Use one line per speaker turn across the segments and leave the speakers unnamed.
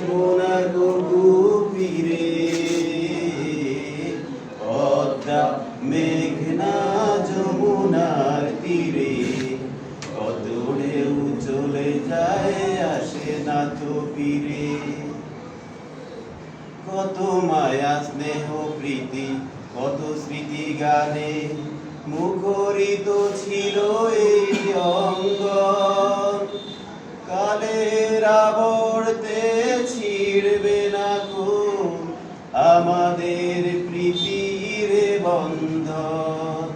আসব না গো ফিরে মেঘনা, যমুনার তীরে। কত ঢেউ চলে যায়, আসে না তো কত মায়া, স্নেহ, প্রীতি, কত স্মৃতি গানে মুখরিত ছিল এই অঙ্গ। আমাদের প্রীতির বন্ধন।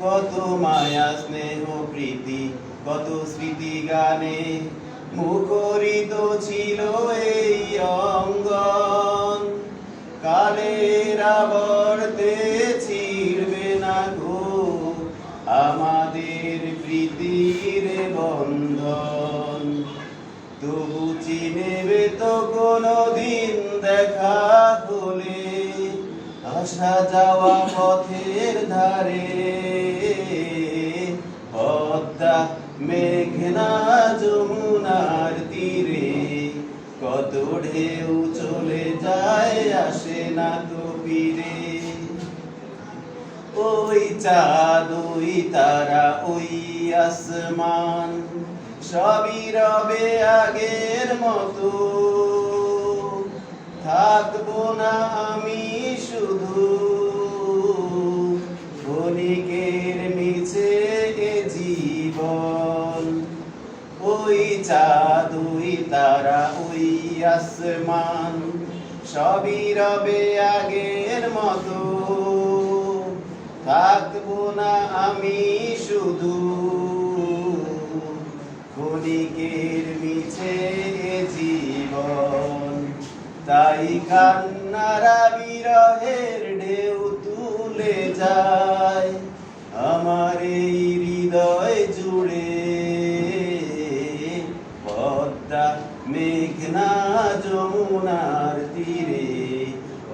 কত মায়া, স্নেহ, প্রীতি, কত স্মৃতি গানে মুখরিত ছিল এই অঙ্গন। কালের আবর্তে ছিড়বে না গো আমাদের প্রীতির বন্ধন। তবু চিনেবে তো কোনদিন দেখা হলে আসা যাওয়া পথের ধারে, পদ্মা, মেঘনা, যমুনার তীরে। কত ঢেউ চলে যায়, আসে না তো ফিরে। ওই চাঁদ, ওই তারা, ওই আসমান, সবই রবে আগের মতো। থাকব না আমি শুধু। ক্ষণিকের মিছে জীবন। ওই চাঁদ ওই তারা, ওই আসমান, সবই রবে আগের মতো। থাকব না আমি শুধু। ক্ষণিকের তাই কান্নারা বিরহের ঢেউ তুলে যায়, আমার এই হৃদয় জুড়ে। পদ্মা, মেঘনা, যমুনার তীরে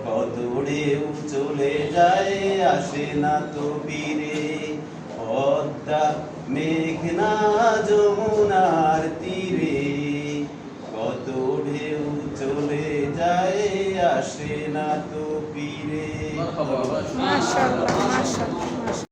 কত ঢেউ চলে যায়, আসে না তো ফিরে পদ্মা, মেঘনা যমুনার আসে না তো
মাশাআল্লাহ।